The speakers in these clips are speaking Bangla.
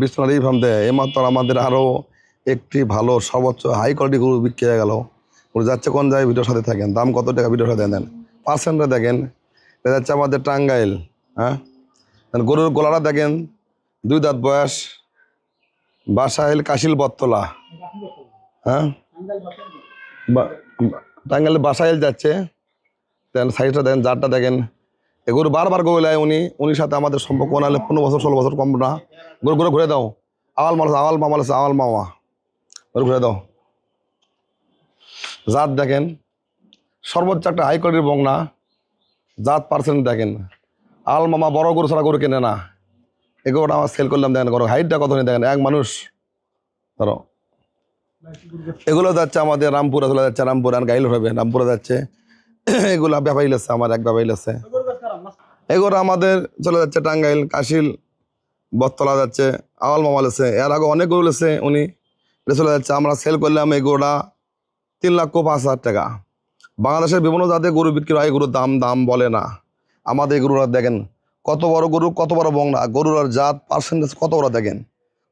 বিশ্বনাথ ফার্ম দেয় এমাত্র আমাদের আরও একটি ভালো, সর্বোচ্চ হাই কোয়ালিটি গরু বিক্রি হয়ে গেল। গরু যাচ্ছে কোন জায়গায়? ভিডিওর সাথে থাকেন। দাম কত টাকা? ভিডিওর সাথে দেন। পার্সেন্টটা দেখেন। এটা যাচ্ছে আমাদের টাঙ্গাইল হ্যাঁ? গরুর গোলাটা দেখেন। দুই দাঁত বয়স। বাসাইল কাশিল বত্তলা হ্যাঁ? টাঙ্গাইলে বাসাইল যাচ্ছে। দেন সাইজটা দেখেন জারটা দেখেন। এ গরু বারবার গোলায় উনি, উনির সাথে আমাদের সম্পর্ক নাহলে পনেরো বছর, ষোলো বছর কম না। গরু গরু, ঘুরে দাও। আওয়াল মানুষ আওয়াল মামা আছে আওয়াল মামা গরু, ঘুরে দাও। জাত দেখেন, সর্বোচ্চ একটা হাই কোয়ালিটির বংনা জাত পার্সেন্ট দেখেন। আল মামা বড় গরু ছাড়া গরু কেনে না। এগুলোটা আমার সেল করলাম, দেখেন গরু হাইটটা কত নিয়ে দেখেন? এক মানুষ। ধরো। এগুলো যাচ্ছে আমাদের রামপুরে চলে যাচ্ছে রামপুর গাইল হবে, রামপুরে যাচ্ছে। এগুলো ব্যাপারী আছে আমার এক ব্যাপারী আছে এগুলো আমাদের চলে যাচ্ছে টাঙ্গাইল, কাশিল বটতলা যাচ্ছে, আওয়াল মামাল আছে এর আগে অনেক গরু আছে উনি চলে যাচ্ছে। আমরা সেল করলাম এই গরুটা তিন লক্ষ পাঁচ হাজার টাকা। বাংলাদেশের বিভিন্ন জাতের গরু বিক্রি হয় গরুর দাম দাম বলে না। আমাদের গরুরা দেখেন, কত বড় গরু, কত বড় বংনা গরুর জাত পার্সেন্টেজ কত বড় দেখেন?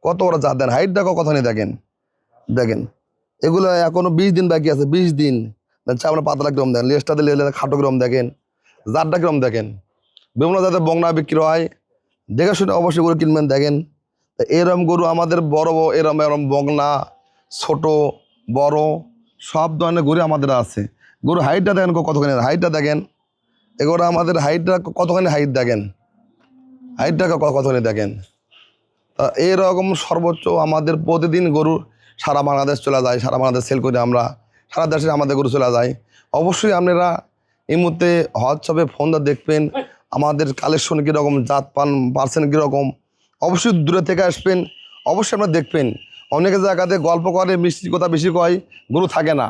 কত বড় জাত দেন? হাইট দেখো কথা নেই দেখেন। দেখেন, এগুলো এখনও বিশ দিন বাকি আছে, বিশ দিন। দেন চামড়া পাতলা কিরম দেখেন লেজটা দিলে খাটো কিরম দেখেন, জাতটা কিরম দেখেন। বিভিন্ন জাতের বংনা বিক্রি হয়। দেখে শুনে অবশ্যই গরু কিনবেন, দেখেন। এরম গরু আমাদের বড় এরম এরম বগনা ছোট, বড়, সব ধরনের গরু আমাদের আছে। গরু হাইটটা দেখেন কতখানি হাইটটা দেখেন। এগুলো আমাদের হাইটটা কতখানি হাইট দেখেন? হাইটটা কতখানি দেখেন? তা এরকম সর্বোচ্চ আমাদের প্রতিদিন গরু সারা বাংলাদেশ চলে যায়, সারা বাংলাদেশ সেল করে আমরা। সারা দেশে আমাদের গরু চলে যায়। অবশ্যই আপনারা এই মুহূর্তে হোয়াটসঅ্যাপে ফোনটা দেখবেন। আমাদের কালেকশন কীরকম, জাত পান পার্সেন্ট কীরকম, অবশ্যই দূরে থেকে আসবেন, অবশ্যই আপনারা দেখবেন। অনেকে জায়গাতে গল্প করে মিষ্টি কথা বেশি কয়, গরু থাকে না।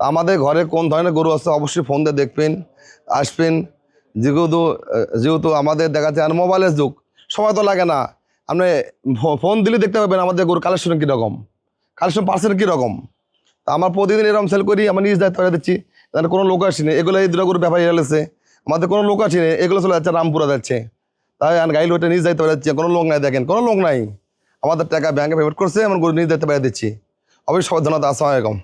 তা আমাদের ঘরে কোন ধরনের গরু আছে অবশ্যই ফোন দিয়ে দেখবেন, আসবেন। যেহেতু যেহেতু আমাদের দেখা যায় মোবাইলের যুগ, সময় তো লাগে না। আপনি ফোন দিলে দেখতে পাবেন আমাদের গরু কালেকশন কীরকম কালেকশন পার্সেন্ট কীরকম। তা আমার প্রতিদিন এরকম সেল করি, আমি নিজ দায়িত্ব দিচ্ছি, তাহলে কোনো লোক আসেনি। এগুলো এই দুটো গরু ব্যাপারী এলেছে আমাদের কোনো লোক আসেনি এগুলো চলে যাচ্ছে, রামপুরা যাচ্ছে। তাই আমি গাড়ি লোকটা নিজ দায়িত্ব করে কোনো লোক নাই দেখেন, কোনো লোক নাই। আমাদের টাকা ব্যাংকে পেমেন্ট করছে আমার গরু নিজ দায়িত্ব বেড়ে দিচ্ছি। অবশ্যই সবার জন্য আসসালামাইকুম